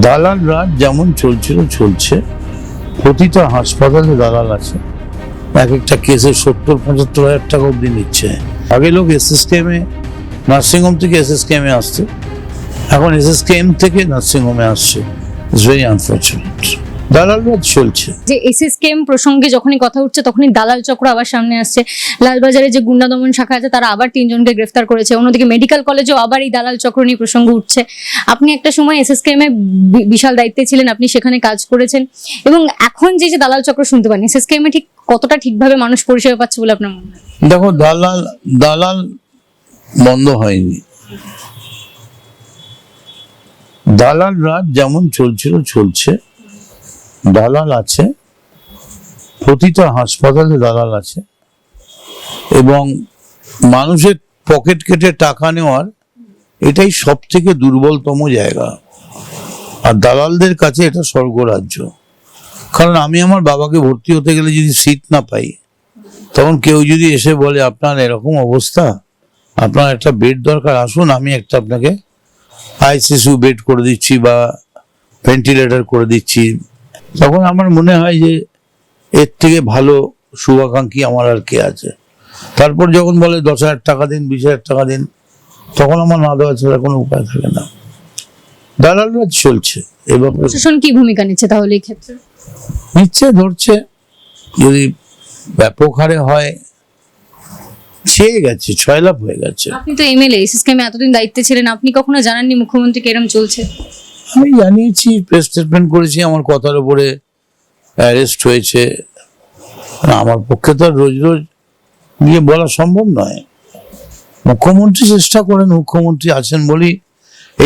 দালাল রাজ যেমন চলছিল, চলছে। প্রতিটা হাসপাতালে দালাল আছে। এক একটা কেসে সত্তর, পঁচাত্তর হাজার টাকা অব্দি নিচ্ছে। আগে লোক এস এস কেমে নার্সিংহোম থেকে এস এস কেমে আসছে এখন এস এস কেম থেকে নার্সিংহোমে আসছে। ইটস ভেরি আনফর্চুনেট দালাল রাজ চলছে। যে এসএসকেএম প্রসঙ্গে যখনই কথা উঠছে তখনই দালাল চক্র আবার সামনে আসছে। লালবাজারে যে গুন্ডা দমন শাখা আছে তারা আবার তিনজনকে গ্রেফতার করেছে। অন্যদিকে মেডিকেল কলেজেও আবার এই দালাল চক্র নিয়ে প্রসঙ্গ উঠছে। আপনি একটা সময় এসএসকেএম এ বি- বিশাল দায়িত্বে ছিলেন আপনি সেখানে কাজ করেছেন। এবং এখন যে যে দালাল চক্র শুনতে পান এসএসকেএম এ ঠিক কতটা ঠিকভাবে মানুষ পরিষেবা পাচ্ছে বলে আপনার মনে হয়? দেখো দালাল দালাল বন্ধ হয়নি। দালাল রাজ যেমন চলছিল চলছে। দালাল আছে, প্রতিটা হাসপাতালে দালাল আছে, এবং মানুষের পকেট কেটে টাকা নেওয়ার এটাই সব থেকে দুর্বলতম জায়গা। আর দালালদের কাছে এটা স্বর্গরাজ্য। কারণ আমি আমার বাবাকে ভর্তি হতে গেলে যদি সিট না পাই, তখন কেউ যদি এসে বলে, আপনার এরকম অবস্থা, আপনার একটা বেড দরকার, আসুন, আমি একটা আপনাকে আইসিসিউ বেড করে দিচ্ছি বা ভেন্টিলেটর করে দিচ্ছি। তখন আমার মনে হয় যে এর থেকে ভালো শুভাকাঙ্ক্ষী আমার আর কে আছে। তারপর যখন বলে দশ হাজার টাকা দিন বিশ হাজার টাকা দিন তখন আমার না দেওয়া ছাড়া কোনো উপায় থাকে না। দালালরা চলছে এ ব্যাপারে। প্রশাসন কি ভূমিকা নিচ্ছে তাহলে এই ক্ষেত্রে? নিচ্ছে ধরছে। যদি ব্যাপক হারে হয় ছেয়ে গেছে ছয় লাভ হয়ে গেছে। আপনি তো এমএলএ এ এতদিন দায়িত্বে ছিলেন আপনি কখনো জানাননি মুখ্যমন্ত্রী কেরম চলছে? আমি জানিয়েছি প্রেস স্টেটমেন্ট করেছি, আমার কথার উপরে অ্যারেস্ট হয়েছে। আমার পক্ষে তো রোজ রোজ গিয়ে বলা সম্ভব নয়। মুখ্যমন্ত্রী চেষ্টা করেন, মুখ্যমন্ত্রী আছেন বলেই।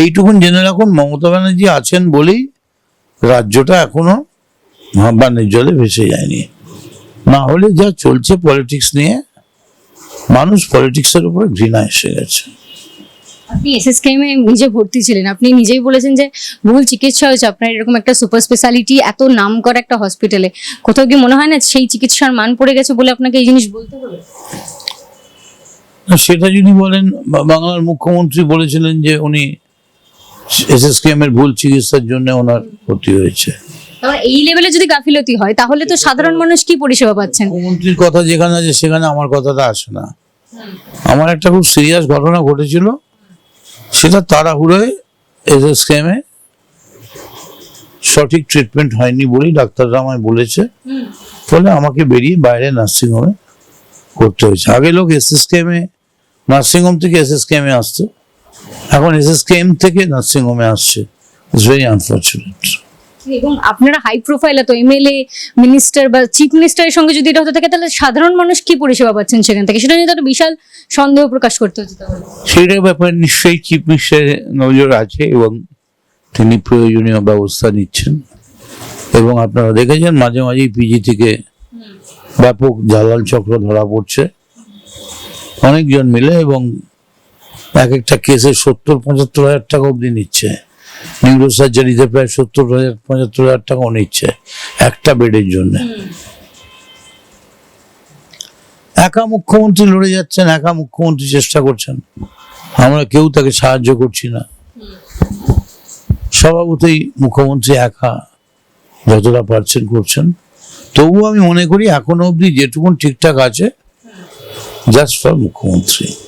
এইটুকুন জেনে রাখুন, মমতা ব্যানার্জি আছেন বলেই রাজ্যটা এখনও বাণিজ্য জলে ভেসে যায়নি। না হলে যা চলছে পলিটিক্স নিয়ে, মানুষ পলিটিক্সের উপরে ঘৃণা এসে গেছে। আপনি এসএসকেএম নিজে ভর্তি ছিলেন। আপনি নিজেই বলেছেন যে ভুল চিকিৎসা হয়েছে। আপনার এরকম একটা সুপার স্পেশালিটি এত নাম করা একটা হসপিটালে কোথাও কি মনে হয় না সেই চিকিৎসার মান পড়ে গেছে বলে আপনাকে এই জিনিস বলতে হবে সেটা যদি বলেন বাংলার মুখ্যমন্ত্রী বলেছিলেন যে উনি এসএসকেএম এর ভুল চিকিৎসার জন্য ওনার ক্ষতি হয়েছে। এই লেভেলে যদি গাফিলতি হয় তাহলে তো সাধারণ মানুষ কি পরিষেবা পাচ্ছেন? মুখ্যমন্ত্রীর কথা যেখানে আছে সেখানে আমার কথাটা আসে না। আমার একটা খুব সিরিয়াস ঘটনা ঘটেছিল। সেটা তাড়াহুড়োয় এস এস কেমে সঠিক ট্রিটমেন্ট হয়নি বলেই ডাক্তাররা আমায় বলেছে। ফলে আমাকে বেরিয়ে বাইরে নার্সিংহোমে করতে হয়েছে। আগে লোক এস এস কেমে নার্সিংহোম থেকে এস এস কেমে আসতো। এখন এস এস কেম থেকে নার্সিংহোমে আসছে। ইটস ভেরি আনফর্চুনেট এবং আপনারা হাই প্রোফাইল তো এমএলএ মিনিস্টার বা চিফ মিনিস্টারের সঙ্গে যদি এটা হতে থাকে তাহলে সাধারণ মানুষ কি পরিষেবা পাচ্ছেন সেখান থেকে? সেটা নিয়ে তো একটা বিশাল সন্দেহ প্রকাশ করতে হচ্ছে সেইটার ব্যাপারে নিশ্চয়ই চিফ মিনিস্টারের নজর আছে এবং তিনি প্রয়োজনীয় ব্যবস্থা নিচ্ছেন। এবং আপনারা দেখেছেন মাঝে মাঝেই পিজি থেকে ব্যাপক জালাল চক্র ধরা পড়ছে। অনেকজন মিলে এবং এক একটা কেসে সত্তর পঁচাত্তর হাজার টাকা অবধি নিচ্ছে। নিউরো সার্জারিতে প্রায় সত্তর হাজার, পঁচাত্তর হাজার টাকাও নিচ্ছে একটা বেডের জন্য। একা মুখ্যমন্ত্রী লড়ে যাচ্ছেন, একা মুখ্যমন্ত্রী চেষ্টা করছেন। আমরা কেউ তাকে সাহায্য করছি না। স্বভাবতই মুখ্যমন্ত্রী একা যতটা পারছেন করছেন। তবুও আমি মনে করি এখনও অবধি যেটুকুন ঠিকঠাক আছে জাস্ট ফর মুখ্যমন্ত্রী।